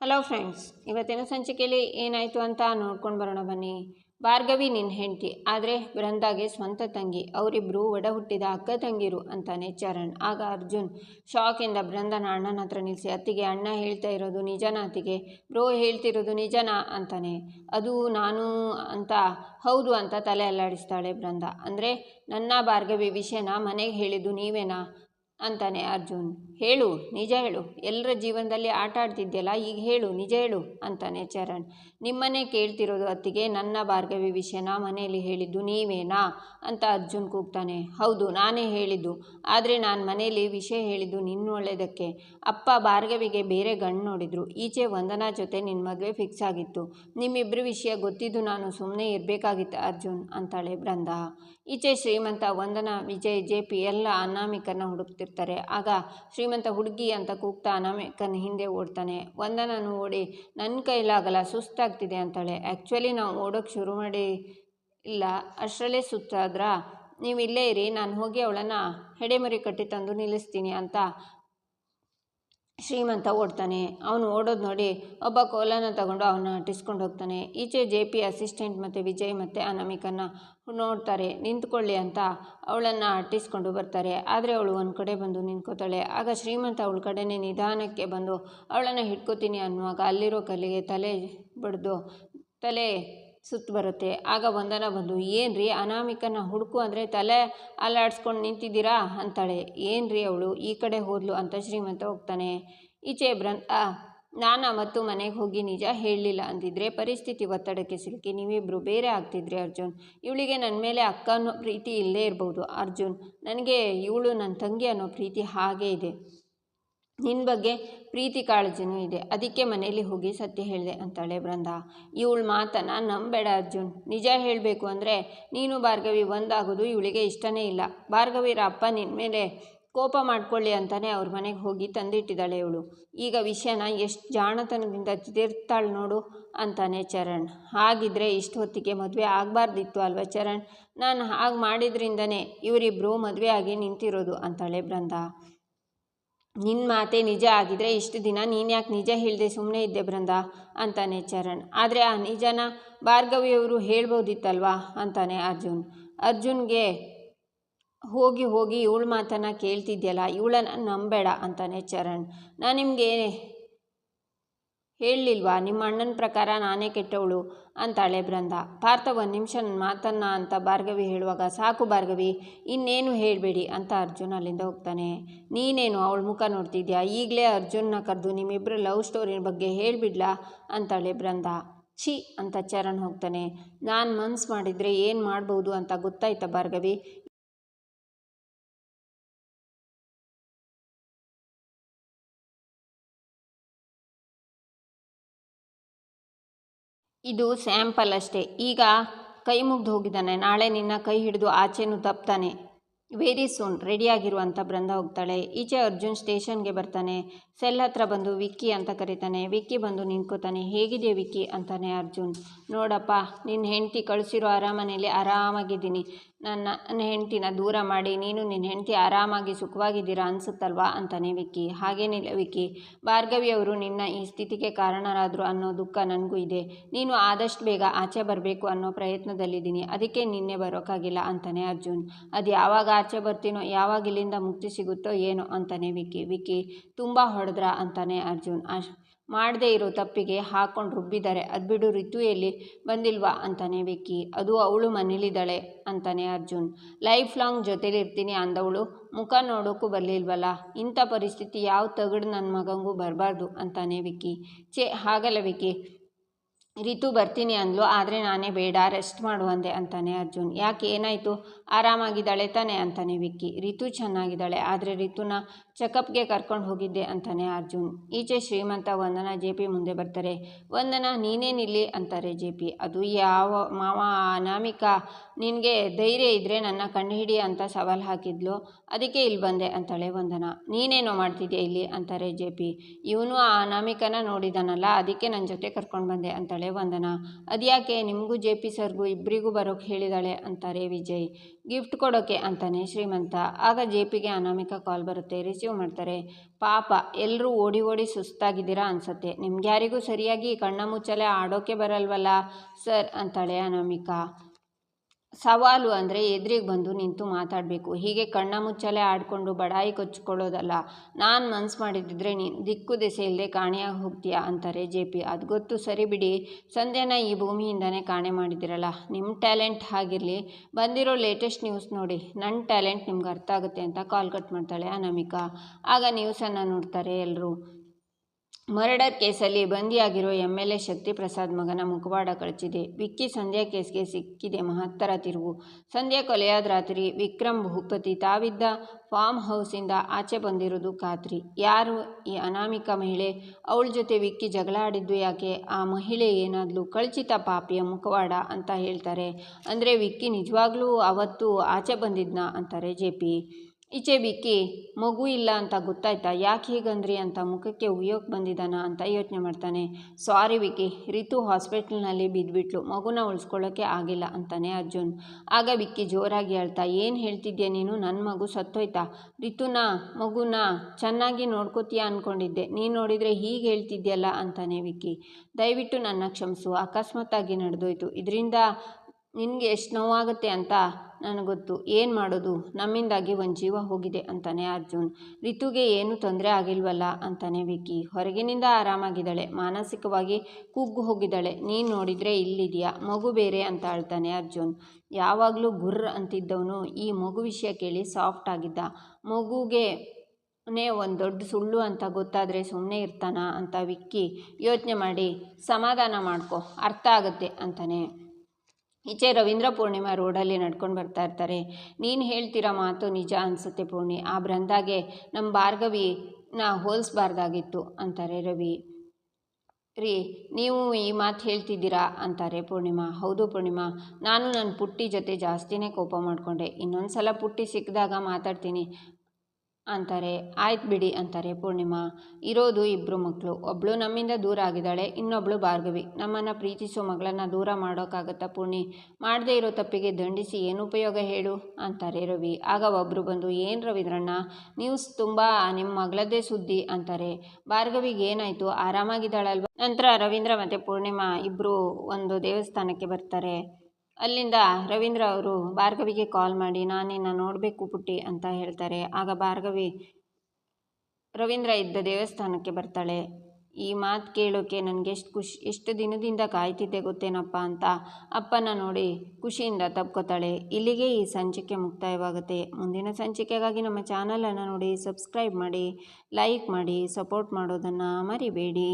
Hello friends ಇವತ್ತಿನ ಸಂಚಿಕೆಯಲ್ಲಿ ಏನಾಯಿತು ಅಂತ ನೋಡ್ಕೊಂಡು ಬರೋಣ ಬನ್ನಿ. ಭಾರ್ಗವಿ ನಿನ್ನ ಹೆಂಡತಿ, ಆದರೆ ಬೃಂದಾಗೆ ಸ್ವಂತ ತಂಗಿ ಅವರಿಬ್ಬರು ಒಡ ಹುಟ್ಟಿದ ಅಕ್ಕ ತಂಗಿರು ಅಂತಾನೆ ಚರಣ್. ಆಗ ಅರ್ಜುನ್ ಶಾಕಿಂದ ಬೃಂದನ ಅಣ್ಣನ ಹತ್ರ ನಿಲ್ಲಿಸಿ ಅತ್ತಿಗೆ ಅಣ್ಣ ಹೇಳ್ತಾ ಇರೋದು ನಿಜನಾ ಅತ್ತಿಗೆ? ಬ್ರೋ ಹೇಳ್ತಿರೋದು ನಿಜನಾ ಅಂತಾನೆ. ಅದು ನಾನು ಅಂತ, ಹೌದು ಅಂತ ತಲೆ ಅಲ್ಲಾಡಿಸ್ತಾಳೆ ಬೃಂದ. ಅಂದರೆ ನನ್ನ ಭಾರ್ಗವಿ ವಿಷಯನ ಮನೆಗೆ ಹೇಳಿದ್ದು ನೀವೇನಾ? ಅಂತಾನೆ ಅರ್ಜುನ್. ಹೇಳು, ನಿಜ ಹೇಳು. ಎಲ್ಲರ ಜೀವನದಲ್ಲಿ ಆಟ ಆಡ್ತಿದ್ಯಲ್ಲ, ಈಗ ಹೇಳು, ನಿಜ ಹೇಳು, ಅಂತಾನೆ ಚರಣ್. ನಿಮ್ಮನ್ನೇ ಕೇಳ್ತಿರೋದು ಅತ್ತಿಗೆ, ನನ್ನ ಭಾರ್ಗವಿ ವಿಷಯನ ಮನೆಯಲ್ಲಿ ಹೇಳಿದ್ದು ನೀವೇನಾ? ಅಂತ ಅರ್ಜುನ್ ಕೂಗ್ತಾನೆ. ಹೌದು, ನಾನೇ ಹೇಳಿದ್ದು. ಆದರೆ ನಾನು ಮನೆಯಲ್ಲಿ ವಿಷಯ ಹೇಳಿದ್ದು ನಿನ್ನ ಒಳ್ಳೆಯದಕ್ಕೆ ಅಪ್ಪ ಭಾರ್ಗವಿಗೆ ಬೇರೆ ಗಂಡು ನೋಡಿದ್ರು. ಈಚೆ ವಂದನಾ ಜೊತೆ ನಿನ್ನ ಮದುವೆ ಫಿಕ್ಸ್ ಆಗಿತ್ತು. ನಿಮ್ಮಿಬ್ಬರ ವಿಷಯ ಗೊತ್ತಿದ್ದು ನಾನು ಸುಮ್ಮನೆ ಇರಬೇಕಾಗಿತ್ತು, ಅರ್ಜುನ್, ಅಂತಾಳೆ ಬೃಂದ ಈಚೆ ಶ್ರೀಮಂತ ವಂದನಾ, ವಿಜಯ್, ಜೆ ಪಿ ಎಲ್ಲ ಅನಾಮಿಕನ ಹುಡುಕ್ತಿರ್ತಾರೆ. ಆಗ ಶ್ರೀಮಂತ ಹುಡುಗಿ ಅಂತ ಕೂಗ್ತಾ ಅನಾಮಿಕನ ಹಿಂದೆ ಓಡ್ತಾನೆ. ವಂದನನು ಓಡಿ ನನ್ನ ಕೈಲಾಗಲ್ಲ, ಸುಸ್ತಾಗ್ತಿದೆ ಅಂತಾಳೆ. ಆ್ಯಕ್ಚುಲಿ ನಾವು ಓಡೋಕ್ಕೆ ಶುರು ಮಾಡಿ ಇಲ್ಲ ಅಷ್ಟರಲ್ಲೇ ಸುತ್ತಾದ್ರ? ನೀವು ಇಲ್ಲೇ ಇರಿ, ನಾನು ಹೋಗಿ ಅವಳನ್ನು ಹೆಡೆಮರಿ ಕಟ್ಟಿ ತಂದು ನಿಲ್ಲಿಸ್ತೀನಿ ಅಂತ ಶ್ರೀಮಂತ ಓಡ್ತಾನೆ. ಅವನು ಓಡೋದು ನೋಡಿ ಒಬ್ಬ ಕೋಲನ ತಗೊಂಡು ಅವನ್ನ ಅಟ್ಟಿಸ್ಕೊಂಡು ಹೋಗ್ತಾನೆ. ಈಚೆ ಜೆ ಪಿ ಅಸಿಸ್ಟೆಂಟ್ ಮತ್ತು ವಿಜಯ್ ಮತ್ತು ಅನಾಮಿಕನ್ನ ನೋಡ್ತಾರೆ. ನಿಂತ್ಕೊಳ್ಳಿ ಅಂತ ಅವಳನ್ನು ಅಟ್ಟಿಸ್ಕೊಂಡು ಬರ್ತಾರೆ. ಆದರೆ ಅವಳು ಒಂದು ಕಡೆ ಬಂದು ನಿಂತ್ಕೋತಾಳೆ. ಆಗ ಶ್ರೀಮಂತ ಅವಳ ಕಡೆನೇ ನಿಧಾನಕ್ಕೆ ಬಂದು ಅವಳನ್ನು ಹಿಡ್ಕೋತೀನಿ ಅನ್ನುವಾಗ ಅಲ್ಲಿರೋ ಕಲ್ಲಿಗೆ ತಲೆ ಬಡಿದು ತಲೆ ಸುತ್ತು ಬರುತ್ತೆ. ಆಗ ವಂದನ ಬಂದು ಏನು ಅನಾಮಿಕನ ಹುಡುಕು ಅಂದರೆ ತಲೆ ಅಲ್ಲಾಡ್ಸ್ಕೊಂಡು ನಿಂತಿದ್ದೀರಾ? ಅಂತಾಳೆ. ಏನು ಅವಳು, ಈ ಕಡೆ ಹೋದ್ಲು ಅಂತ ಶ್ರೀಮಂತ ಹೋಗ್ತಾನೆ. ಈಚೆ ಬ್ರಂಥ ನಾನು ಮತ್ತು ಮನೆಗೆ ಹೋಗಿ ನಿಜ ಹೇಳಲಿಲ್ಲ ಅಂದಿದ್ರೆ ಪರಿಸ್ಥಿತಿ ಒತ್ತಡಕ್ಕೆ ಸಿಲುಕಿ ನೀವಿಬ್ಬರು ಬೇರೆ ಆಗ್ತಿದ್ರಿ ಅರ್ಜುನ್. ಇವಳಿಗೆ ನನ್ನ ಮೇಲೆ ಅಕ್ಕ ಅನ್ನೋ ಪ್ರೀತಿ ಇಲ್ಲದೇ ಇರ್ಬೋದು. ಅರ್ಜುನ್, ನನಗೆ ಇವಳು ನನ್ನ ತಂಗಿ ಅನ್ನೋ ಪ್ರೀತಿ ಹಾಗೇ ಇದೆ. ನಿನ್ನ ಬಗ್ಗೆ ಪ್ರೀತಿ ಕಾಳಜಿನೂ ಇದೆ. ಅದಕ್ಕೆ ಮನೆಯಲ್ಲಿ ಹೋಗಿ ಸತ್ಯ ಹೇಳಿದೆ ಅಂತಾಳೆ ಬೃಂದ ಇವಳ ಮಾತನ್ನು ನಂಬೇಡ ಅರ್ಜುನ್. ನಿಜ ಹೇಳಬೇಕು ಅಂದರೆ ನೀನು ಭಾರ್ಗವಿ, ಒಂದಾಗೋದು ಇವಳಿಗೆ ಇಷ್ಟನೇ ಇಲ್ಲ. ಭಾರ್ಗವಿರ ಅಪ್ಪ ನಿನ್ನ ಮೇಲೆ ಕೋಪ ಮಾಡ್ಕೊಳ್ಳಿ ಅಂತಲೇ ಅವ್ರ ಮನೆಗೆ ಹೋಗಿ ತಂದಿಟ್ಟಿದ್ದಾಳೆ ಇವಳು. ಈಗ ವಿಷಯನ ಎಷ್ಟು ಜಾಣತನದಿಂದ ತಿರ್ತಾಳೆ ನೋಡು ಅಂತಾನೆ ಚರಣ್. ಹಾಗಿದ್ರೆ ಇಷ್ಟು ಹೊತ್ತಿಗೆ ಮದುವೆ ಆಗಬಾರ್ದಿತ್ತು ಅಲ್ವಾ ಚರಣ್? ನಾನು ಹಾಗೆ ಮಾಡಿದ್ರಿಂದನೇ ಇವರಿಬ್ಬರು ಮದುವೆ ಆಗಿ ನಿಂತಿರೋದು ಅಂತಾಳೆ ಬೃಂದ ನಿನ್ನ ಮಾತೆ ನಿಜ ಆಗಿದ್ರೆ ಇಷ್ಟು ದಿನ ನೀನು ಯಾಕೆ ನಿಜ ಹೇಳಿದೆ ಸುಮ್ಮನೆ ಇದ್ದೆ ಬೃಂದ? ಅಂತಾನೆ ಚರಣ್. ಆದರೆ ಆ ನಿಜನ ಭಾರ್ಗವಿಯವರು ಹೇಳ್ಬೋದಿತ್ತಲ್ವಾ? ಅಂತಾನೆ ಅರ್ಜುನ್. ಅರ್ಜುನ್ಗೆ ಹೋಗಿ ಹೋಗಿ ಇವಳ ಮಾತನ್ನು ಕೇಳ್ತಿದ್ಯಲ್ಲ, ಇವಳನ್ನು ನಂಬೇಡ, ಅಂತಾನೆ ಚರಣ್. ನಾನು ನಿಮಗೆ ಹೇಳಲಿಲ್ವಾ ನಿಮ್ಮ ಅಣ್ಣನ ಪ್ರಕಾರ ನಾನೇ ಕೆಟ್ಟವಳು ಅಂತಾಳೆ ಬೃಂದ ಪಾರ್ಥ, ಒಂದು ನಿಮಿಷ ನನ್ನ ಮಾತನ್ನ ಅಂತ ಭಾರ್ಗವಿ ಹೇಳುವಾಗ, ಸಾಕು ಭಾರ್ಗವಿ, ಇನ್ನೇನು ಹೇಳಬೇಡಿ ಅಂತ ಅರ್ಜುನ್ ಅಲ್ಲಿಂದ ಹೋಗ್ತಾನೆ. ನೀನೇನು ಅವಳ ಮುಖ ನೋಡ್ತಿದ್ಯಾ? ಈಗಲೇ ಅರ್ಜುನ್ನ ಕರೆದು ನಿಮ್ಮಿಬ್ಬರು ಲವ್ ಸ್ಟೋರಿ ಬಗ್ಗೆ ಹೇಳಿಬಿಡ್ಲಾ? ಅಂತಾಳೆ ಬೃಂದ ಛಿ ಅಂತ ಚರಣ್ ಹೋಗ್ತಾನೆ. ನಾನು ಮನ್ಸು ಮಾಡಿದರೆ ಏನು ಮಾಡ್ಬೋದು ಅಂತ ಗೊತ್ತಾಯ್ತಾ ಭಾರ್ಗವಿ? ಇದು ಸ್ಯಾಂಪಲ್ ಅಷ್ಟೇ. ಈಗ ಕೈ ಮುಗ್ದು ಹೋಗಿದ್ದಾನೆ. ನಾಳೆ ನಿನ್ನ ಕೈ ಹಿಡಿದು ಆಚೆನೂ ತಪ್ತಾನೆ. ವೆರಿ ಸೂನ್ ರೆಡಿಯಾಗಿರುವಂಥ ಬೃಂದ ಹೋಗ್ತಾಳೆ. ಈಚೆ ಅರ್ಜುನ್ ಸ್ಟೇಷನ್ಗೆ ಬರ್ತಾನೆ. ಸೆಲ್ ಹತ್ರ ಬಂದು ವಿಕ್ಕಿ ಅಂತ ಕರೀತಾನೆ. ವಿಕ್ಕಿ ಬಂದು ನಿಂತ್ಕೋತಾನೆ. ಹೇಗಿದೆ ವಿಕ್ಕಿ ಅಂತಾನೆ ಅರ್ಜುನ್. ನೋಡಪ್ಪ, ನಿನ್ನ ಹೆಂಡತಿ ಕಳಿಸಿರೋ ಅರಮನೆಯಲ್ಲಿ ಆರಾಮಾಗಿದ್ದೀನಿ. ನನ್ನ ನನ್ನ ಹೆಂಡ್ತಿನ ದೂರ ಮಾಡಿ, ನೀನು ನಿನ್ನ ಹೆಂಡತಿ ಆರಾಮಾಗಿ ಸುಖವಾಗಿದ್ದೀರಾ ಅನಿಸುತ್ತಲ್ವಾ? ಅಂತಾನೆ ವಿಕ್ಕಿ. ಹಾಗೇನಿಲ್ಲ ವಿಕ್ಕಿ. ಭಾರ್ಗವಿ ಅವರು, ನಿನ್ನ ಈ ಸ್ಥಿತಿಗೆ ಕಾರಣರಾದರು ಅನ್ನೋ ದುಃಖ ನನಗೂ ಇದೆ. ನೀನು ಆದಷ್ಟು ಬೇಗ ಆಚೆ ಬರಬೇಕು ಅನ್ನೋ ಪ್ರಯತ್ನದಲ್ಲಿದ್ದೀನಿ. ಅದಕ್ಕೆ ನಿನ್ನೆ ಬರೋಕ್ಕಾಗಿಲ್ಲ ಅಂತಾನೆ ಅರ್ಜುನ್. ಅದು ಯಾವಾಗ ಆಚೆ ಬರ್ತೀನೋ, ಯಾವಾಗ ಇಲ್ಲಿಂದ ಮುಕ್ತಿ ಸಿಗುತ್ತೋ ಏನೋ, ಅಂತಾನೆ ವಿಕ್ಕಿ. ವಿಕ್ಕಿ, ತುಂಬ ಹೊಡೆದ್ರ? ಅಂತಾನೆ ಅರ್ಜುನ್. ಅಶ್ ಮಾಡದೇ ಇರೋ ತಪ್ಪಿಗೆ ಹಾಕೊಂಡು ರುಬ್ಬಿದ್ದಾರೆ ಅದು ಬಿಡು ಎಲ್ಲಿ ಬಂದಿಲ್ವಾ ಅಂತಾನೆ ವಿಕ್ಕಿ. ಅದು ಅವಳು ಮನೇಲಿದ್ದಾಳೆ ಅಂತಾನೆ ಅರ್ಜುನ್. ಲೈಫ್ ಲಾಂಗ್ ಜೊತೇಲಿ ಇರ್ತೀನಿ ಅಂದವಳು. ಮುಖ ನೋಡೋಕ್ಕೂ ಬರಲಿಲ್ವಲ್ಲ? ಇಂಥ ಪರಿಸ್ಥಿತಿ ಯಾವ ತಗಡು ನನ್ನ ಮಗಂಗೂ ಬರಬಾರ್ದು ಅಂತಾನೆ ವಿಕ್ಕಿ. ಚೇ ಹಾಗಲ್ಲ ವಿಕ್ಕಿ. ರಿತು ಬರ್ತೀನಿ ಅಂದ್ಲು, ಆದರೆ ನಾನೇ ಬೇಡ, ರೆಸ್ಟ್ ಮಾಡು ಅಂದೆ ಅಂತಾನೆ ಅರ್ಜುನ್. ಯಾಕೆ, ಏನಾಯಿತು? ಆರಾಮಾಗಿದ್ದಾಳೆ ತಾನೆ ಅಂತಾನೆ ವಿಕ್ಕಿ. ರಿತು ಚೆನ್ನಾಗಿದ್ದಾಳೆ, ಆದರೆ ರಿತುನ ಚೆಕಪ್ಗೆ ಕರ್ಕೊಂಡು ಹೋಗಿದ್ದೆ ಅಂತಾನೆ ಅರ್ಜುನ್. ಈಚೆ ಶ್ರೀಮಂತ ವಂದನ ಜೆ ಪಿ ಮುಂದೆ ಬರ್ತಾರೆ. ವಂದನ ನೀನೇನಿಲ್ಲಿ ಅಂತಾರೆ ಜೆ ಪಿ. ಅದು ಯಾವ ಮಾವ ಅನಾಮಿಕಾ? ನಿನಗೆ ಧೈರ್ಯ ಇದ್ದರೆ ನನ್ನ ಕಣ್ಣು ಅಂತ ಸವಾಲು ಹಾಕಿದ್ಲು. ಅದಕ್ಕೆ ಇಲ್ಲಿ ಬಂದೆ ಅಂತಾಳೆ ವಂದನ. ನೀನೇನೋ ಮಾಡ್ತಿದ್ದೆ ಇಲ್ಲಿ? ಅಂತಾರೆ ಜೆ ಪಿ. ಇವನು ಆ ಅನಾಮಿಕನ ನೋಡಿದಾನಲ್ಲ, ಅದಕ್ಕೆ ನನ್ನ ಜೊತೆ ಕರ್ಕೊಂಡು ಬಂದೆ ಅಂತಾಳೆ ವಂದನ. ಅದ್ಯಾಕೆ? ನಿಮಗೂ ಜೆ ಪಿ ಸರ್ಗೂ ಇಬ್ಬರಿಗೂ ಬರೋಕ್ಕೆ ಹೇಳಿದಾಳೆ ಅಂತಾರೆ ವಿಜಯ್. ಗಿಫ್ಟ್ ಕೊಡೋಕೆ ಅಂತಾನೆ ಶ್ರೀಮಂತ. ಆಗ ಜೆ ಪಿಗೆ ಅನಾಮಿಕಾ ಕಾಲ್ ಬರುತ್ತೆ, ರಿಸೀವ್ ಮಾಡ್ತಾರೆ. ಪಾಪ ಎಲ್ಲರೂ ಓಡಿ ಓಡಿ ಸುಸ್ತಾಗಿದ್ದೀರಾ ಅನಿಸುತ್ತೆ. ನಿಮ್ಗೆ ಯಾರಿಗೂ ಸರಿಯಾಗಿ ಕಣ್ಣ ಮುಚ್ಚಲೆ ಆಡೋಕೆ ಬರಲ್ವಲ್ಲ ಸರ್ ಅಂತಾಳೆ ಅನಾಮಿಕಾ. ಸವಾಲು ಅಂದರೆ ಎದುರಿಗೆ ಬಂದು ನಿಂತು ಮಾತಾಡಬೇಕು. ಹೀಗೆ ಕಣ್ಣ ಮುಚ್ಚಲೆ ಆಡಿಕೊಂಡು ಬಡಾಯಿ ಕೊಚ್ಕೊಳ್ಳೋದಲ್ಲ. ನಾನು ಮನ್ಸು ಮಾಡಿದ್ದಿದ್ರೆ ನೀನು ದಿಕ್ಕು ದೆಸೆ ಇಲ್ಲದೆ ಕಾಣೆಯಾಗಿ ಹೋಗ್ತೀಯಾ ಅಂತಾರೆ ಜೆ ಪಿ. ಅದು ಗೊತ್ತು. ಸರಿ ಬಿಡಿ. ಸಂಧ್ಯಾನ ಈ ಭೂಮಿಯಿಂದನೇ ಕಾಣೆ ಮಾಡಿದಿರಲ್ಲ. ನಿಮ್ಮ ಟ್ಯಾಲೆಂಟ್ ಆಗಿರಲಿ ಬಂದಿರೋ ಲೇಟೆಸ್ಟ್ ನ್ಯೂಸ್ ನೋಡಿ. ನನ್ನ ಟ್ಯಾಲೆಂಟ್ ನಿಮ್ಗೆ ಅರ್ಥ ಆಗುತ್ತೆ ಅಂತ ಕಾಲ್ ಕಟ್ ಮಾಡ್ತಾಳೆ ಅನಮಿಕಾ. ಆಗ ನ್ಯೂಸನ್ನು ನೋಡ್ತಾರೆ ಎಲ್ಲರೂ ಮರ್ಡರ್ ಕೇಸಲ್ಲಿ ಬಂದಿಯಾಗಿರೋ M L A Shakti Prasad ಮಗನ ಮುಖವಾಡ ಕಳಚಿದೆ. ವಿಕ್ಕಿ ಸಂಧ್ಯಾ ಕೇಸ್ಗೆ ಸಿಕ್ಕಿದೆ ಮಹತ್ತರ ತಿರುವು. ಸಂಧ್ಯಾ ಕೊಲೆಯಾದ ರಾತ್ರಿ ವಿಕ್ರಮ್ ಭೂಪತಿ ತಾವಿದ್ದ ಫಾರ್ಮ್ ಹೌಸಿಂದ ಆಚೆ ಬಂದಿರೋದು ಖಾತ್ರಿ. ಯಾರು ಈ ಅನಾಮಿಕ ಮಹಿಳೆ? ಅವಳ ಜೊತೆ ವಿಕ್ಕಿ ಜಗಳ ಆಡಿದ್ದು ಯಾಕೆ? ಆ ಮಹಿಳೆ ಏನಾದ್ಲು ಕಳಚಿತ ಪಾಪಿಯ ಮುಖವಾಡ ಅಂತ ಹೇಳ್ತಾರೆ. ಅಂದರೆ ವಿಕ್ಕಿ ನಿಜವಾಗ್ಲೂ ಅವತ್ತು ಆಚೆ ಬಂದಿದ್ನ? ಅಂತಾರೆ ಜೆ ಪಿ. ಈಚೆ ಬಿಕ್ಕಿ ಮಗು ಇಲ್ಲ ಅಂತ ಗೊತ್ತಾಯ್ತಾ? ಯಾಕೆ ಹೀಗಂದ್ರಿ ಅಂತ ಮುಖಕ್ಕೆ ಉಯ್ಯೋಕೆ ಬಂದಿದ್ದಾನ ಅಂತ ಯೋಚನೆ ಮಾಡ್ತಾನೆ. ಸಾರಿ ವಿಕ್ಕಿ ರಿತು ಹಾಸ್ಪಿಟ್ಲ್ನಲ್ಲಿ ಬಿದ್ದುಬಿಟ್ಲು ಮಗುನ ಉಳಿಸ್ಕೊಳ್ಳೋಕ್ಕೆ ಆಗಿಲ್ಲ, ಅಂತಾನೆ ಅರ್ಜುನ್. ಆಗ ಬಿಕ್ಕಿ ಜೋರಾಗಿ ಹೇಳ್ತಾ, ಏನು ಹೇಳ್ತಿದ್ಯಾ ನೀನು? ನನ್ನ ಮಗು ಸತ್ತೋಯ್ತಾ? ರಿತುನ, ಮಗುನ, ಚೆನ್ನಾಗಿ ನೋಡ್ಕೋತೀಯ ಅಂದ್ಕೊಂಡಿದ್ದೆ ನೀನು ನೋಡಿದರೆ ಹೀಗೆ ಹೇಳ್ತಿದ್ಯಲ್ಲ, ಅಂತಾನೆ ವಿಕ್ಕಿ ದಯವಿಟ್ಟು ನನ್ನ ಕ್ಷಮಿಸು. ಅಕಸ್ಮಾತ್ತಾಗಿ ನಡೆದೋಯ್ತು. ಇದರಿಂದ ನಿನಗೆ ಎಷ್ಟು ನೋವಾಗುತ್ತೆ ಅಂತ ನನಗೆ ಗೊತ್ತು ಏನು ಮಾಡೋದು? ನಮ್ಮಿಂದಾಗಿ ಒಂದು ಜೀವ ಹೋಗಿದೆ ಅಂತಾನೆ ಅರ್ಜುನ್. ರಿತುಗೆ ಏನು ತೊಂದರೆ ಆಗಿಲ್ವಲ್ಲ ಅಂತಾನೆ ವಿಕ್ಕಿ. ಹೊರಗಿನಿಂದ ಆರಾಮಾಗಿದ್ದಾಳೆ. ಮಾನಸಿಕವಾಗಿ ಕುಗ್ಗು ಹೋಗಿದ್ದಾಳೆ. ನೀನು ನೋಡಿದರೆ ಇಲ್ಲಿದೆಯಾ? ಮಗು ಬೇರೆ ಅಂತ ಅಳ್ತಾನೆ ಅರ್ಜುನ್. ಯಾವಾಗಲೂ ಗುರ್ರ ಅಂತಿದ್ದವನು ಈ ಮಗು ವಿಷಯ ಕೇಳಿ ಸಾಫ್ಟ್ ಆಗಿದ್ದ. ಮಗುಗೆ ನೇ ಒಂದು ದೊಡ್ಡ ಸುಳ್ಳು ಅಂತ ಗೊತ್ತಾದರೆ ಸುಮ್ಮನೆ ಇರ್ತಾನ ಅಂತ ವಿಕ್ಕಿ ಯೋಚನೆ ಮಾಡಿ, ಸಮಾಧಾನ ಮಾಡ್ಕೊ. ಅರ್ಥ ಆಗುತ್ತೆ ಅಂತಾನೆ. ಈಚೆ ರವೀಂದ್ರ ಪೂರ್ಣಿಮಾ ರೋಡಲ್ಲಿ ನಡ್ಕೊಂಡು ಬರ್ತಾ ಇರ್ತಾರೆ. ನೀನು ಹೇಳ್ತಿರೋ ಮಾತು ನಿಜ ಅನಿಸುತ್ತೆ ಪೂರ್ಣಿ. ಆ ಬೃಂದಾಗೆ ನಮ್ಮ ಭಾರ್ಗವಿ ನಾ ಹೋಲಿಸ್ಬಾರ್ದಾಗಿತ್ತು ಅಂತಾರೆ ರವಿ. ರೀ, ನೀವು ಈ ಮಾತು ಹೇಳ್ತಿದ್ದೀರಾ ಅಂತಾರೆ ಪೂರ್ಣಿಮಾ. ಹೌದು ಪೂರ್ಣಿಮಾ, ನಾನು ನನ್ನ ಪುಟ್ಟಿ ಜೊತೆ ಜಾಸ್ತಿನೇ ಕೋಪ ಮಾಡಿಕೊಂಡೆ. ಇನ್ನೊಂದು ಸಲ ಪುಟ್ಟಿ ಸಿಕ್ಕಿದಾಗ ಮಾತಾಡ್ತೀನಿ. ಅಂತಾರೆ. ಆಯ್ತು ಬಿಡಿ ಅಂತಾರೆ ಪೂರ್ಣಿಮಾ. ಇರೋದು ಇಬ್ಬರು ಮಕ್ಕಳು ಒಬ್ಬಳು ನಮ್ಮಿಂದ ದೂರ ಆಗಿದ್ದಾಳೆ ಇನ್ನೊಬ್ಬಳು ಭಾರ್ಗವಿ. ನಮ್ಮನ್ನು ಪ್ರೀತಿಸೋ ಮಗಳನ್ನು ದೂರ ಮಾಡೋಕ್ಕಾಗತ್ತಾ ಪೂರ್ಣಿ? ಮಾಡದೇ ಇರೋ ತಪ್ಪಿಗೆ ದಂಡಿಸಿ ಏನು ಉಪಯೋಗ ಹೇಳು? ಅಂತಾರೆ ರವಿ. ಆಗ ಒಬ್ಬರು ಬಂದು, ಏನು ರವೀಂದ್ರಣ್ಣ? ನ್ಯೂಸ್ ತುಂಬ ನಿಮ್ಮ ಮಗಳದ್ದೇ ಸುದ್ದಿ ಅಂತಾರೆ. ಭಾರ್ಗವಿಗೆ ಏನಾಯಿತು? ಆರಾಮಾಗಿದ್ದಾಳಲ್ವ? ನಂತರ ರವೀಂದ್ರ ಮತ್ತು ಪೂರ್ಣಿಮಾ ಇಬ್ಬರು ಒಂದು ದೇವಸ್ಥಾನಕ್ಕೆ ಬರ್ತಾರೆ. ಅಲ್ಲಿಂದ ರವೀಂದ್ರ ಅವರು, ಭಾರ್ಗವಿಗೆ ಕಾಲ್ ಮಾಡಿ, ನಾನಿನ್ನ ನೋಡಬೇಕು ಪುಟ್ಟಿ ಅಂತ ಹೇಳ್ತಾರೆ. ಆಗ ಭಾರ್ಗವಿ, ರವೀಂದ್ರ ಇದ್ದ ದೇವಸ್ಥಾನಕ್ಕೆ ಬರ್ತಾಳೆ. ಈ ಮಾತು ಕೇಳೋಕ್ಕೆ ನನಗೆ ಎಷ್ಟು ಖುಷಿ, ಎಷ್ಟು ದಿನದಿಂದ ಕಾಯ್ತಿದ್ದೆ ಗೊತ್ತೇನಪ್ಪ ಅಂತ ಅಪ್ಪನ ನೋಡಿ ಖುಷಿಯಿಂದ ತಪ್ಕೋತಾಳೆ ಇಲ್ಲಿಗೆ ಈ ಸಂಚಿಕೆ ಮುಕ್ತಾಯವಾಗುತ್ತೆ. ಮುಂದಿನ ಸಂಚಿಕೆಗಾಗಿ ನಮ್ಮ ಚಾನಲನ್ನು ನೋಡಿ, ಸಬ್ಸ್ಕ್ರೈಬ್ ಮಾಡಿ, ಲೈಕ್ ಮಾಡಿ, ಸಪೋರ್ಟ್ ಮಾಡೋದನ್ನು ಮರಿಬೇಡಿ.